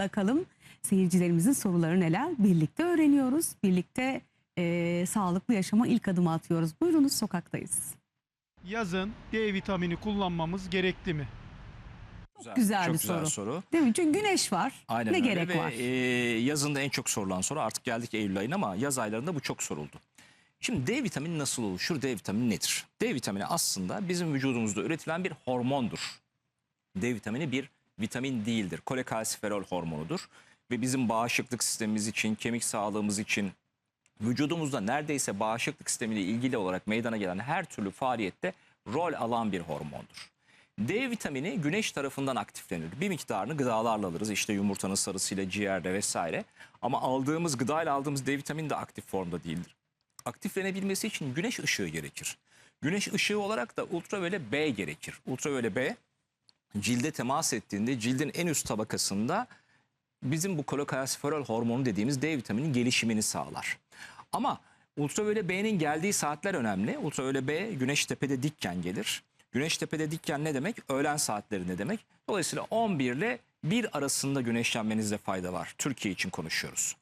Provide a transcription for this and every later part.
Bakalım seyircilerimizin soruları neler? Birlikte öğreniyoruz. Birlikte e, sağlıklı yaşama ilk adımı atıyoruz. Buyurunuz sokaktayız. Yazın D vitamini kullanmamız gerekli mi? Çok güzel çok bir güzel soru. soru. Değil mi? Çünkü güneş var. Aynen ne öyle gerek ve var? e, yazın da en çok sorulan soru artık geldik Eylül ayına ama yaz aylarında bu çok soruldu. Şimdi D vitamini nasıl oluşur? D vitamini nedir? D vitamini aslında bizim vücudumuzda üretilen bir hormondur. D vitamini bir vitamin değildir. Kolekalsiferol hormonudur. Ve bizim bağışıklık sistemimiz için, kemik sağlığımız için, vücudumuzda neredeyse bağışıklık sistemiyle ilgili olarak meydana gelen her türlü faaliyette rol alan bir hormondur. D vitamini güneş tarafından aktiflenir. Bir miktarını gıdalarla alırız. İşte yumurtanın sarısıyla, ciğerde vesaire. Ama aldığımız gıdayla aldığımız D vitamini de aktif formda değildir. Aktiflenebilmesi için güneş ışığı gerekir. Güneş ışığı olarak da ultraviyole B gerekir. Ultraviyole B cilde temas ettiğinde cildin en üst tabakasında bizim bu kolekalsiferol hormonu dediğimiz D vitamini gelişimini sağlar. Ama ultraviyole B'nin geldiği saatler önemli. Ultraviyole B güneş tepede dikken gelir. Güneş tepede dikken ne demek? Öğlen saatleri ne demek? Dolayısıyla 11 ile 1 arasında güneşlenmenizde fayda var. Türkiye için konuşuyoruz.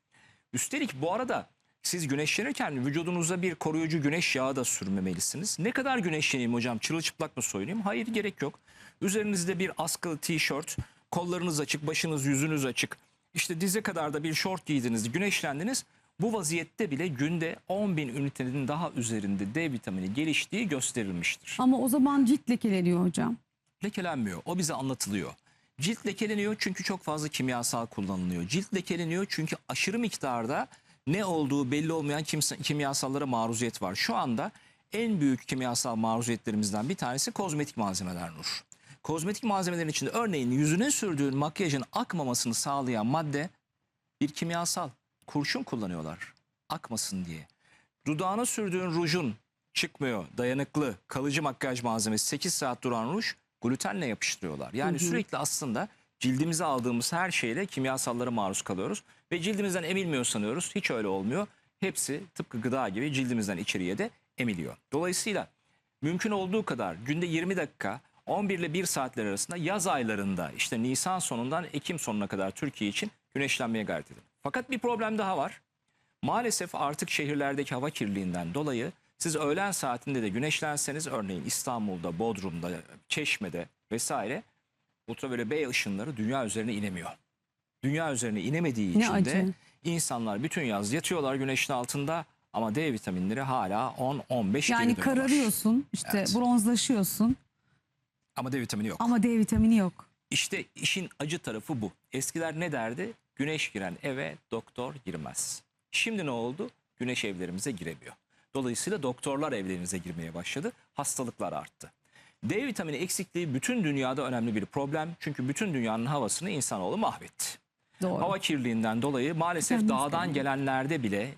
Üstelik bu arada siz güneşlenirken vücudunuza bir koruyucu güneş yağı da sürmemelisiniz. Ne kadar güneşleneyim hocam? Çırılçıplak mı soyunayım? Hayır gerek yok. Üzerinizde bir askılı tişört, kollarınız açık, başınız yüzünüz açık. İşte dize kadar da bir şort giydiniz, güneşlendiniz. Bu vaziyette bile günde 10 bin ünitenin daha üzerinde D vitamini geliştiği gösterilmiştir. Ama o zaman cilt lekeleniyor hocam. Lekelenmiyor. O bize anlatılıyor. Cilt lekeleniyor çünkü çok fazla kimyasal kullanılıyor. Cilt lekeleniyor çünkü aşırı miktarda ne olduğu belli olmayan kimse- kimyasallara maruziyet var. Şu anda en büyük kimyasal maruziyetlerimizden bir tanesi kozmetik malzemeler Nur. Kozmetik malzemelerin içinde örneğin yüzüne sürdüğün makyajın akmamasını sağlayan madde bir kimyasal. Kurşun kullanıyorlar akmasın diye. Dudağına sürdüğün rujun çıkmıyor, dayanıklı, kalıcı makyaj malzemesi 8 saat duran ruj glutenle yapıştırıyorlar. Yani sürekli aslında cildimize aldığımız her şeyle kimyasallara maruz kalıyoruz. Ve cildimizden emilmiyor sanıyoruz. Hiç öyle olmuyor. Hepsi tıpkı gıda gibi cildimizden içeriye de emiliyor. Dolayısıyla mümkün olduğu kadar günde 20 dakika 11 ile 1 saatler arasında yaz aylarında işte Nisan sonundan Ekim sonuna kadar Türkiye için güneşlenmeye gayret edin. Fakat bir problem daha var. Maalesef artık şehirlerdeki hava kirliliğinden dolayı siz öğlen saatinde de güneşlenseniz örneğin İstanbul'da, Bodrum'da, Çeşme'de vesaire ultraviyole B ışınları dünya üzerine inemiyor. Dünya üzerine inemediği Ne için acı. de insanlar bütün yaz yatıyorlar güneşin altında ama D vitaminleri hala 10-15 Yani geri dönüyorlar. kararıyorsun, işte Evet. bronzlaşıyorsun Ama D vitamini yok. ama D vitamini yok. İşte işin acı tarafı bu. Eskiler ne derdi? Güneş giren eve doktor girmez. Şimdi ne oldu? Güneş evlerimize giremiyor. Dolayısıyla doktorlar evlerinize girmeye başladı. Hastalıklar arttı. D vitamini eksikliği bütün dünyada önemli bir problem. Çünkü bütün dünyanın havasını insanoğlu mahvetti. Doğru. Hava kirliliğinden dolayı maalesef Kendimiz dağdan gelenlerde bile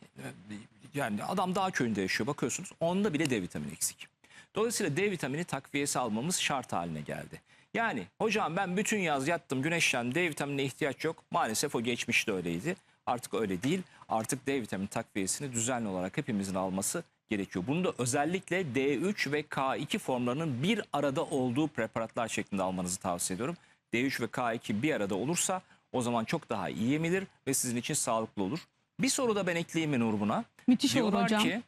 yani adam dağ köyünde yaşıyor bakıyorsunuz onda bile D vitamini eksik. Dolayısıyla D vitamini takviyesi almamız şart haline geldi. Yani hocam ben bütün yaz yattım güneşlendim D vitaminine ihtiyaç yok. Maalesef o geçmişte öyleydi. Artık öyle değil. Artık D vitamini takviyesini düzenli olarak hepimizin alması gerekiyor. Bunu da özellikle D3 ve K2 formlarının bir arada olduğu preparatlar şeklinde almanızı tavsiye ediyorum. D3 ve K2 bir arada olursa o zaman çok daha iyi emilir ve sizin için sağlıklı olur. Bir soru da ben ekleyeyim mi Nur buna? Müthiş olur Diyorlar hocam. ki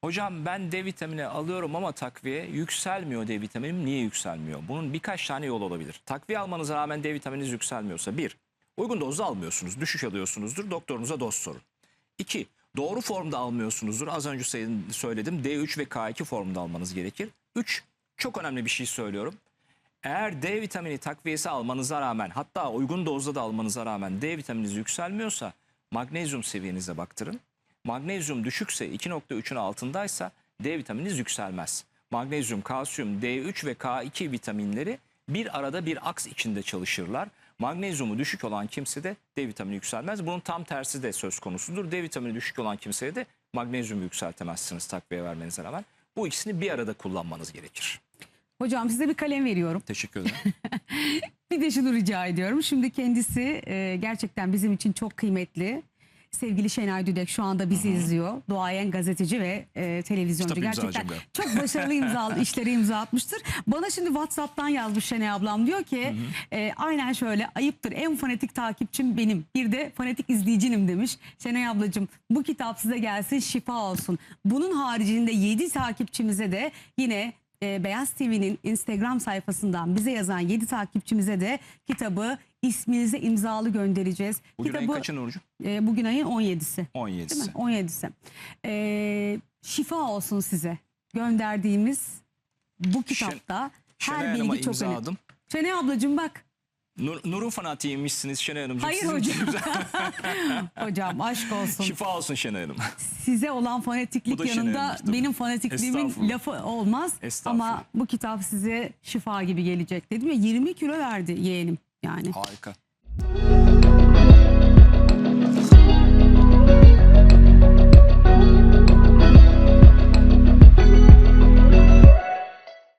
hocam ben D vitamini alıyorum ama takviye yükselmiyor D vitaminim. Niye yükselmiyor? Bunun birkaç tane yol olabilir. Takviye almanıza rağmen D vitamininiz yükselmiyorsa bir, uygun dozda almıyorsunuz. Düşüş alıyorsunuzdur. Doktorunuza doz sorun. İki, doğru formda almıyorsunuzdur. Az önce söyledim D3 ve K2 formda almanız gerekir. Üç, çok önemli bir şey söylüyorum. Eğer D vitamini takviyesi almanıza rağmen hatta uygun dozda da almanıza rağmen D vitamininiz yükselmiyorsa magnezyum seviyenize baktırın. Magnezyum düşükse 2.3'ün altındaysa D vitamininiz yükselmez. Magnezyum, kalsiyum, D3 ve K2 vitaminleri bir arada bir aks içinde çalışırlar. Magnezyumu düşük olan kimsede D vitamini yükselmez. Bunun tam tersi de söz konusudur. D vitamini düşük olan kimseye de magnezyumu yükseltemezsiniz takviye vermenize rağmen. Bu ikisini bir arada kullanmanız gerekir. Hocam size bir kalem veriyorum. Teşekkür ederim. Bir de şunu rica ediyorum. Şimdi kendisi e, gerçekten bizim için çok kıymetli. Sevgili Şenay Düdek şu anda bizi izliyor. Doğayan gazeteci ve e, televizyoncu. Kitap Gerçekten imzacım çok başarılı imza, işleri imza atmıştır. Bana şimdi WhatsApp'tan yazmış Şenay ablam. Diyor ki e, aynen şöyle ayıptır en fanatik takipçim benim. Bir de fanatik izleyicinim demiş. Şenay ablacığım bu kitap size gelsin şifa olsun. Bunun haricinde 7 takipçimize de yine e, Beyaz TV'nin Instagram sayfasından bize yazan 7 takipçimize de kitabı isminize imzalı göndereceğiz. Bugün ayın kitabı kaçı Nurcu? e, bugün ayın 17'si. Değil 17'si. mi? 17'si. Ee, şifa olsun size. Gönderdiğimiz bu kitapta Şenay her Hanım'a bilgi çok önemli. Şenay ablacığım bak. Nur, Nur'un fanatiymişsiniz Şenay Hanımcığım. Hayır Sizin hocam. Hocam aşk olsun. Şifa olsun Şenay Hanım. Size olan Bu fanatiklik da yanında tabii. benim fanatikliğimin Estağfurullah. lafı olmaz. Estağfurullah. Ama bu kitap size şifa gibi gelecek dedim ya 20 kilo verdi yeğenim yani. Harika.